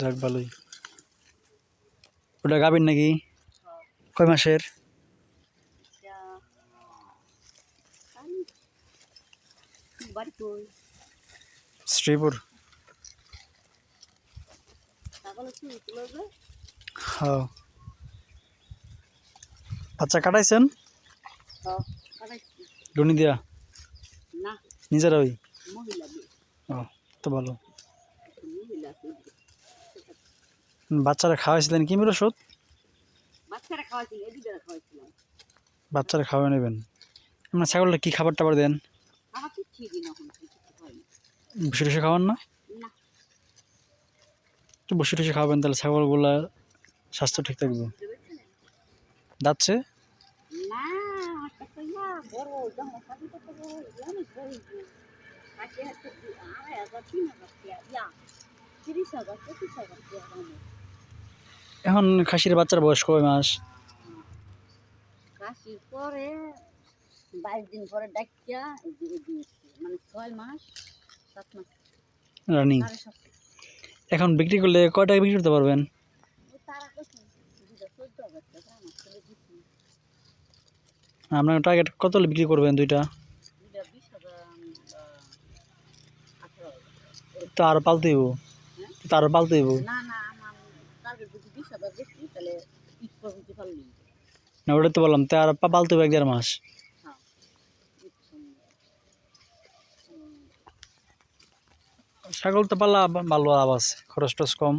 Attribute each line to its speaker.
Speaker 1: যাক ভালোই। ওটা গাবেন নাকি? কয় মাসের? শ্রীপুর। বাচ্চা কাটাইছেন? ডুনি দিয়া? নিজেরা ওই তো ভালো। বাচ্চারা খাওয়াইছিলেন কি মেরে ওষুধ?
Speaker 2: বাচ্চারা
Speaker 1: খাওয়াই নেবেন। আপনার ছাগলটা কি খাবার টাবার দেন? বসে টসে খাওয়ান না? একটু বসে টসে খাওয়াবেন তাহলে ছাগলগুলা স্বাস্থ্য ঠিক থাকবে। যাচ্ছে
Speaker 2: বড়
Speaker 1: এখন খাসির বাচ্চার বয়স কয় মাস?
Speaker 2: কাশির পরে বাইশ দিন পরে ডাকিয়া মানে ছয় মাস সাত মাস।
Speaker 1: রানিং। এখন বিক্রি করলে কয় টাকা বিক্রি করতে পারবেন? আপনার টার্গেট কত বিক্রি করবেন দুইটা? তো আরও পালতে হইব। তো আরও পালতে হইব
Speaker 2: না
Speaker 1: ওটা তো বললাম তার পালতে হইব এক দেড় মাস।
Speaker 2: হ্যাঁ
Speaker 1: ছাগল তো পাল্লা ভালো লাভ আছে খরচ টস কম।